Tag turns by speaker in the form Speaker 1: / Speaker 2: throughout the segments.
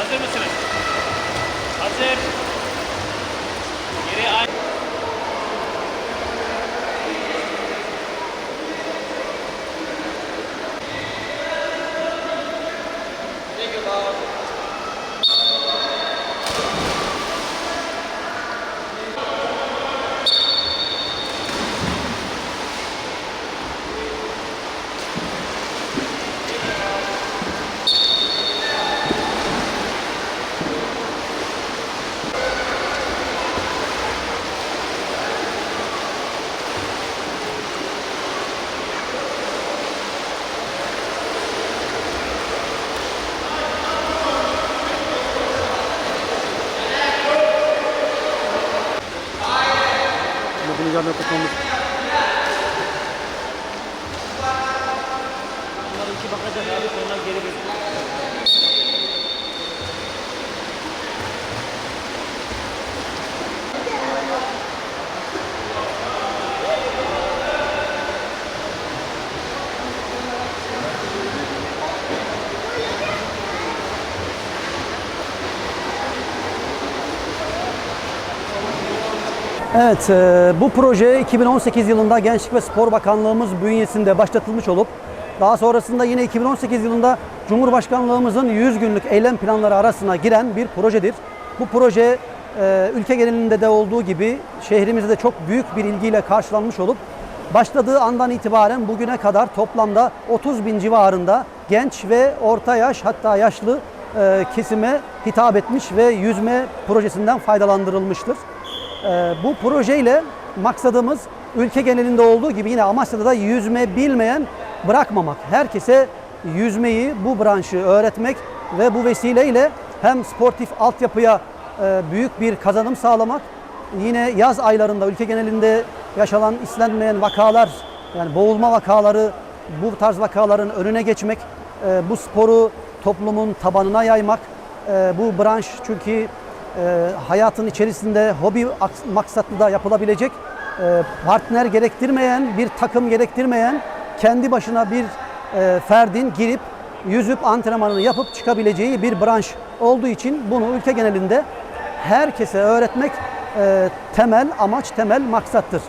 Speaker 1: Hazır mısınız? Hazır. Geri ay.
Speaker 2: Yarına tutmamız.
Speaker 1: Bunlar iki bakacak abi sonra geri bir.
Speaker 2: Evet, e, bu proje 2018 yılında Gençlik ve Spor Bakanlığımız bünyesinde başlatılmış olup daha sonrasında yine 2018 yılında Cumhurbaşkanlığımızın 100 günlük eylem planları arasına giren bir projedir. Bu proje e, ülke genelinde de olduğu gibi şehrimizde de çok büyük bir ilgiyle karşılanmış olup başladığı andan itibaren bugüne kadar toplamda 30 bin civarında genç ve orta yaş hatta yaşlı e, kesime hitap etmiş ve yüzme projesinden faydalandırılmıştır. Ee, bu projeyle maksadımız ülke genelinde olduğu gibi yine Amasya'da da yüzme bilmeyen bırakmamak. Herkese yüzmeyi, bu branşı öğretmek ve bu vesileyle hem sportif altyapıya e, büyük bir kazanım sağlamak, yine yaz aylarında ülke genelinde yaşanan istenmeyen vakalar, yani boğulma vakaları, bu tarz vakaların önüne geçmek, e, bu sporu toplumun tabanına yaymak, e, bu branş çünkü e, hayatın içerisinde hobi aks- maksatlı da yapılabilecek e, partner gerektirmeyen, bir takım gerektirmeyen kendi başına bir e, ferdin girip yüzüp antrenmanını yapıp çıkabileceği bir branş olduğu için bunu ülke genelinde herkese öğretmek e, temel amaç, temel maksattır.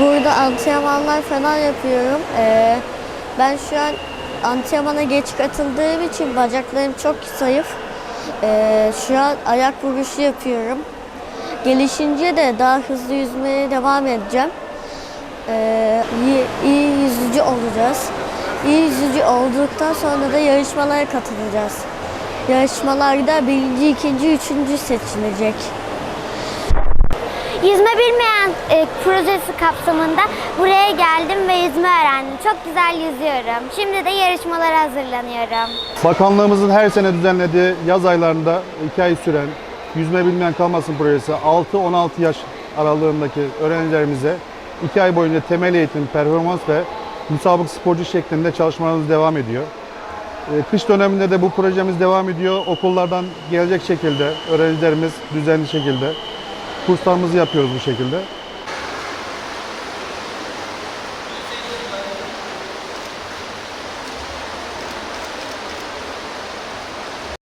Speaker 3: Burada antrenmanlar falan yapıyorum. Ee, ben şu an antrenmana geç katıldığım için bacaklarım çok zayıf. Ee, şu an ayak vuruşu yapıyorum. Gelişince de daha hızlı yüzmeye devam edeceğim. Ee, iyi, iyi yüzücü olacağız. İyi yüzücü olduktan sonra da yarışmalara katılacağız. Yarışmalarda birinci, ikinci, üçüncü seçilecek.
Speaker 4: Yüzme bilmeyen e, projesi kapsamında buraya geldim ve yüzme öğrendim. Çok güzel yüzüyorum. Şimdi de yarışmalara hazırlanıyorum.
Speaker 5: Bakanlığımızın her sene düzenlediği yaz aylarında 2 ay süren Yüzme Bilmeyen Kalmasın projesi 6-16 yaş aralığındaki öğrencilerimize 2 ay boyunca temel eğitim, performans ve müsabık sporcu şeklinde çalışmalarımız devam ediyor. Ee, Kış döneminde de bu projemiz devam ediyor. Okullardan gelecek şekilde öğrencilerimiz düzenli şekilde kurslarımızı yapıyoruz bu şekilde.